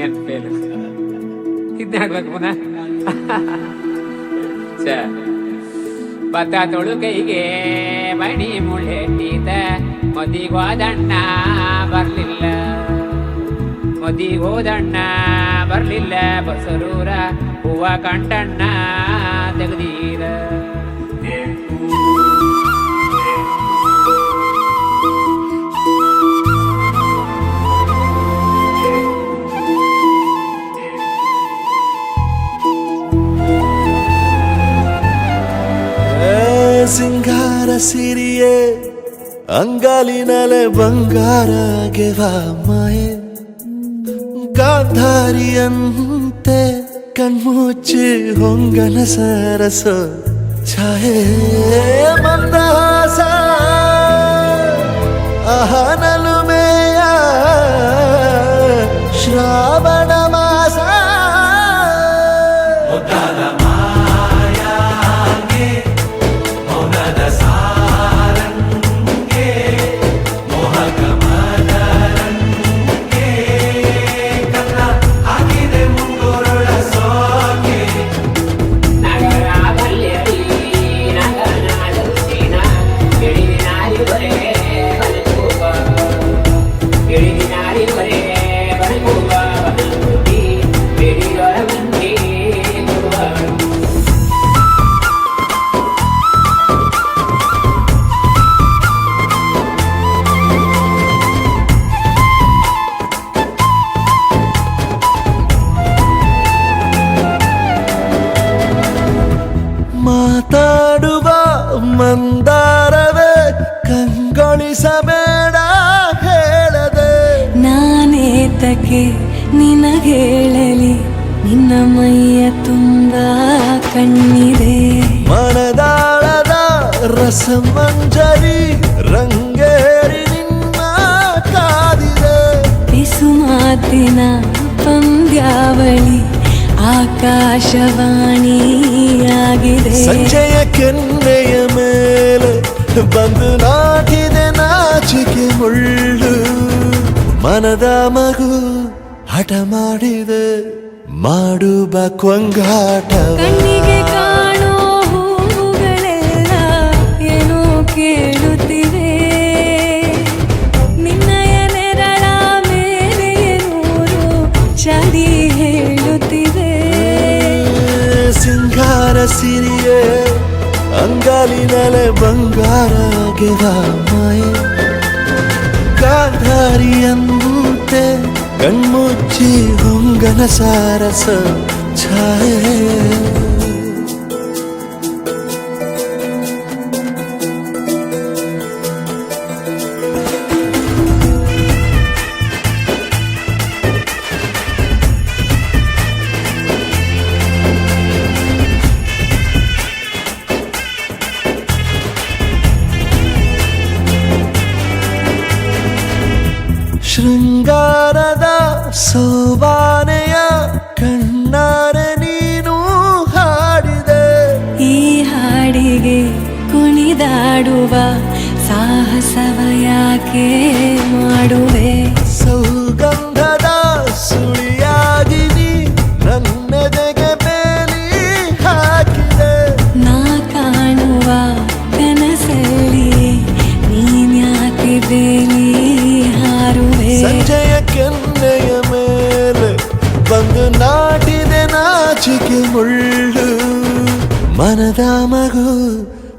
Onion fail ಇದನ್ನ ಹಾಕ್ಬೇಕು ಪುನಃ. ಭತ್ತ ತೊಳು ಕೈಗೆ ಮಣಿ ಮುಳ್ಳೆಟ್ಟಿದ ಮದಿಗೋದಣ್ಣ ಬರ್ಲಿಲ್ಲ. ಮದಿಗೋದಣ್ಣ ಬರ್ಲಿಲ್ಲ. ಬಸರೂರ ಹೂವ ಕಂಟಣ್ಣ ತೆಗ್ದೀರ. ಸಿಂಗಾರ ಸಿರಿಯೇ ಅಂಗಾಲಿನಲೆ ಬಂಗಾರ ಗೆವ ಮಾಯೆ ಗಾಂಧಾರಿಯಂತೆ ಕಣ್ಮುಚ್ಚಿ ಹೊಂಗನ ಸರಸ ಛಾಯೆ ಕಂಗೊಳಿಸಬೇಡ ಹೇಳದೆ. ನಾನೇತಕ್ಕೆ ನಿನಗೇಳಲಿ ನಿನ್ನ ಮೈಯ ತುಂಬ ಕಣ್ಣಿದೆ. ಮನದಾಳದ ರಸಮಂಜರಿ ರಂಗೇರಿ ನಿನ್ನ ಕಾದಿದೆ. ಬಿಸು ಮಾತಿನ ಪಂದ್ಯಾವಳಿ ಆಕಾಶವಾಣಿಯಾಗಿದೆ. ಸಂಜೆಯ ಕೆನ್ನೆಯ ಮೇಲೆ ಬಂದು ನಾಟಿದೆ ಮುಳ್ಳು ಮನದ ಮಗು ಹಠ ಮಾಡಿದ ಮಾಡುವ ಕೊಂಗಾಟ. ಕಣ್ಣಿಗೆ ಕಾಣೋ ಹೂವುಗಳೆಲ್ಲ ಏನೋ ಕೇಳುತ್ತಿವೆ. ನಿನ್ನಯ ನೆರಳ ಮೇಲೆ ನೂರು ಚಡಿ ಹೇಳುತ್ತಿವೆ. ಸಿಂಗಾರ ಸಿರಿಯೇ ಅಂಗಾಲಿನಲೆ ಬಂಗಾರ ಗೆವ ಮಾಯೆ ಗಾಂಧಾರಿಯಂತೆ ಕಣ್ಮುಚ್ಚಿ ಹೊಂಗನ ಸಾರಸ ಛಾಯೆ ಸೋಬಾನೆಯ ಕಣ್ಣಾರೆ ನೀನು ಹಾಡಿದೆ. ಈ ಹಾಡಿಗೆ ಕುಣಿದಾಡುವ ಸಾಹಸವ ಯಾಕೆ ಮಾಡುವೆ?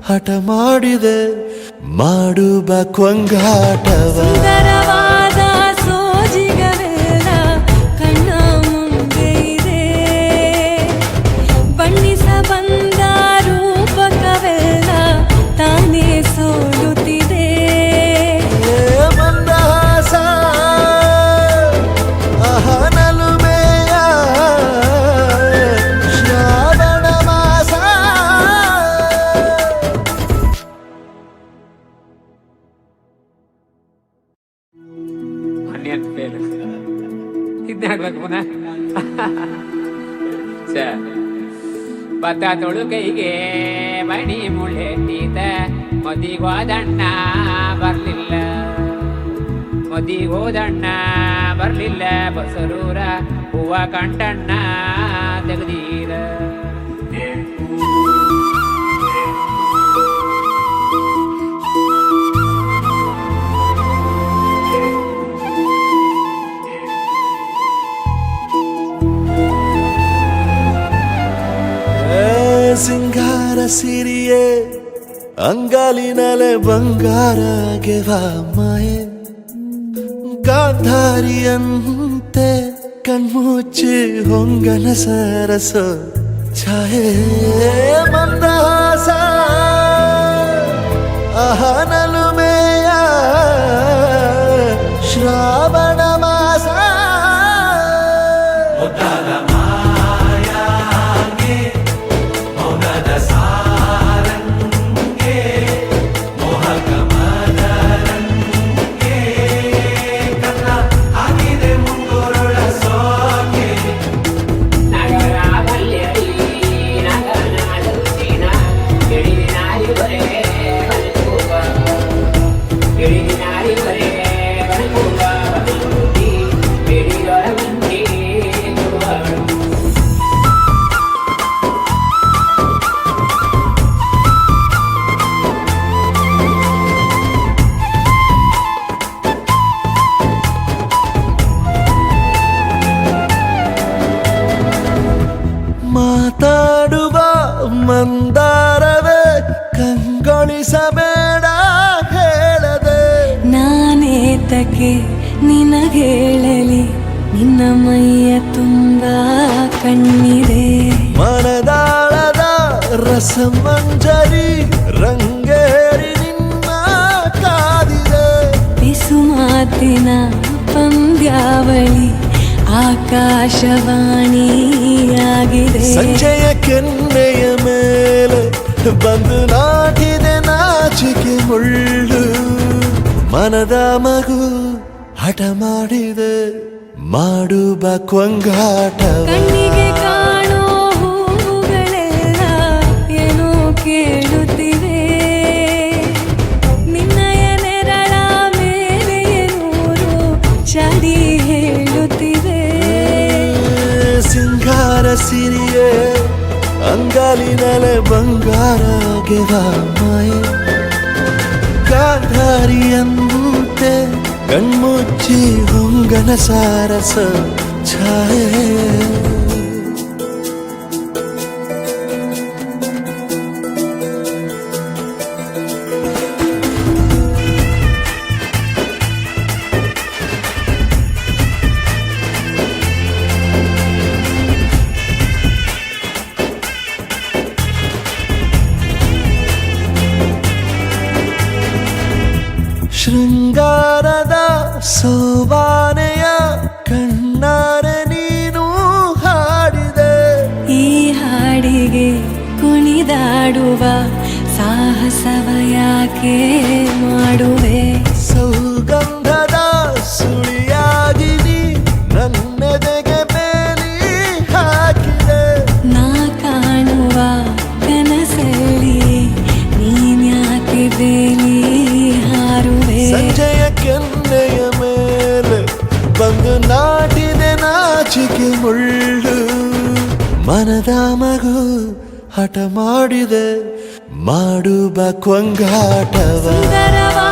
ಹಠ ಮಾಡಿದೆ ಮಾಡುವ ಕೊಂಗಾಟವ. ಆನಿಯನ್ ಫೇಲ್ ಇದನ್ನ ಹಾಕ್ಬೇಕು ಪುನಃ. ಛೆ. ಭತ್ತ ತೊಳು ಕೈಗೆ ಮಣಿ ಮುಳ್ಳೆಟ್ಟಿದ ಮದಿಗೋದಣ್ಣ ಬರ್ಲಿಲ್ಲ. ಮದಿಗೋದಣ್ಣ ಬರ್ಲಿಲ್ಲ. ಬಸರೂರ ಹೂವ ಕಂಟಣ್ಣ ತೆಗ್ದೀರ ಸಿಂಗಾರ ಸಿರಿಯೇ ಅಂಗಾಲಿನಲೆ ಬಂಗಾರ ಗೆವ ಮಾಯೆ. ಗಾಂಧಾರಿಯಂತೆ ಕಣ್ಮುಚ್ಚಿ ಹೊಂಗನ ಸರಸ ಛಾಯೆ. ಮಂದಹಾಸ ನಾನೇತಕ್ಕೆ ನಿನಗೇಳಲಿ ನಿನ್ನ ಮೈಯ ತುಂಬ ಕಣ್ಣಿದೆ. ಮನದಾಳದ ರಸಮಂಜರಿ ರಂಗೇರಿ ನಿನ್ನ ಕಾದಿದೆ. ಬಿಸು ಮಾತಿನ ಪಂದ್ಯಾವಳಿ ಆಕಾಶವಾಣಿಯಾಗಿದೆ. ಸಂಜಯ ಕೆನ್ನೆಯ ಮನದ ಮಗು ಹಠ ಮಾಡಿದೆ ಮಾಡುವ ಕೊಂಗಾಟ. ಕಣ್ಣಿಗೆ ಕಾಣೋ ಹೂವುಗಳೆಲ್ಲ ಏನೋ ಕೇಳುತ್ತಿವೆ. ನಿನ್ನಯ ನೆರಳ ಮೇಲೆ ಏನೂರು ಚಡಿ ಹೇಳುತ್ತಿವೆ. ಸಿಂಗಾರ ಸಿರಿಯೇ ಅಂಗಾಲಿನಲೆ ಬಂಗಾರ ಗೆವ ಕಾಧಾರಿಯನ್ನು ಗಾಂಧಾರಿಯಂತೆ ಕಣ್ಮುಚ್ಚಿ ಹೊಂಗನ ಸಾರಸ ಛಾಯೆ ಕುಣಿದಾಡುವ ಸಾಹಸವ ಯಾಕೆ? ಹಠ ಮಾಡಿದೆ ಮಾಡುವ ಕೊಂಗಾಟವ ಸುಂದರವಾದ